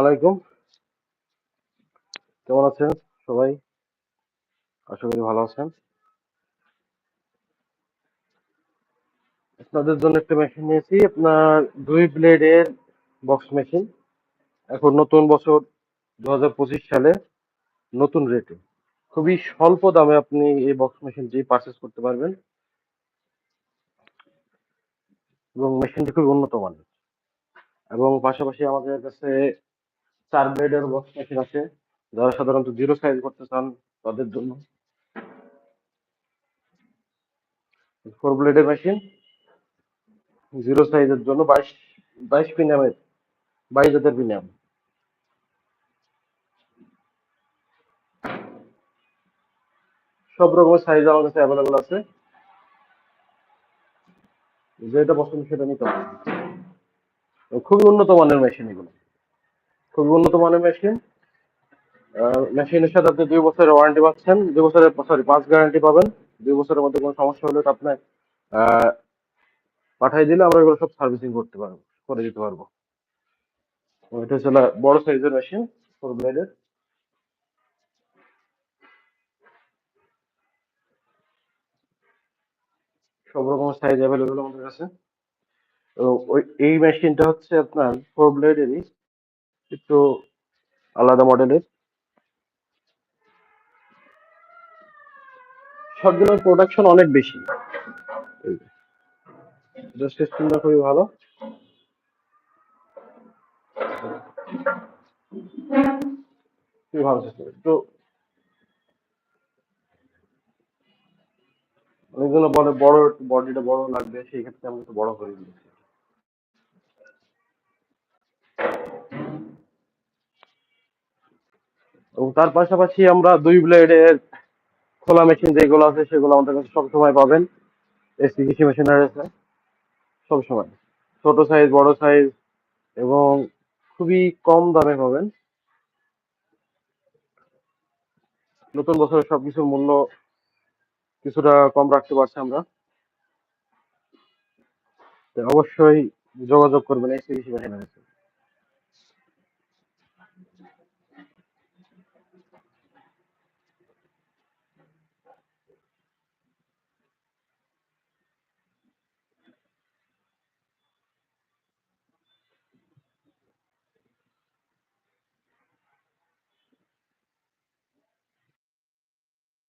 আলাইকুম। কেমন আছেন সবাই? আশা করি ভালো আছেন। আপনাদের জন্য একটা মেশিন নিয়েছি, আপনার দুই ব্লেডের বক্স মেশিন এখন নতুন বছর দু সালে নতুন রেটে খুবই স্বল্প দামে আপনি এই বক্স মেশিনটি পারচেস করতে পারবেন। এবং মেশিনটি খুবই উন্নত মানের। এবং পাশাপাশি আমাদের কাছে চার ব্লেডের বক্স মেশিন আছে। যারা সাধারণত জিরো সাইজ করতে চান, তাদের জন্য। ফোর ব্লেডের মেশিন জিরো সাইজের জন্য বাইশ বাইশ পিনামের বাইশ হাজার পিনাম সব রকমের সাইজ আমার কাছে অ্যাভেলেবল আছে। যেটা পছন্দ সেটা নিতে পারেন। খুবই উন্নত মানের মেশিন এগুলো। খুবই উন্নত মানের মেশিন মেশিনের সাথে আপনি দুই বছরের ওয়ারেন্টি পাচ্ছেন। দুই বছরের সরি পাঁচ গ্যারান্টি পাবেন। দুই বছরের মধ্যে কোনো সমস্যা হলে আপনার পাঠিয়ে দিলে আমরা এগুলো সব সার্ভিসিং করতে পারব, করে দিতে পারব। এটা হচ্ছে বড় সাইজের মেশিন ফোর ব্লেডের সব রকম সাইজ অ্যাভেলেবল আমাদের কাছে। এই মেশিনটা হচ্ছে আপনার ফোর ব্লেডেরই একটু আলাদা মডেলের সবগুলোর প্রোডাকশন অনেক বেশি। সিস্টেমটা খুবই ভালো। অনেকগুলো বড় বডিটা বড় লাগবে, সেই ক্ষেত্রে আমি একটু বড় করে দিয়েছি। এবং তার পাশাপাশি আমরা দুই ব্লেডের খোলা মেশিন যেগুলো আছে, সেগুলো আমাদের কাছে সবসময় পাবেন। এসি কৃষি মেশিনারি আছে সবসময় ছোট সাইজ বড় সাইজ এবং খুবই কম দামে পাবেন। নতুন বছরের সবকিছুর মূল্য কিছুটা কম রাখতে পারছি আমরা। অবশ্যই যোগাযোগ করবেন এসি কৃষি মেশিনারিতে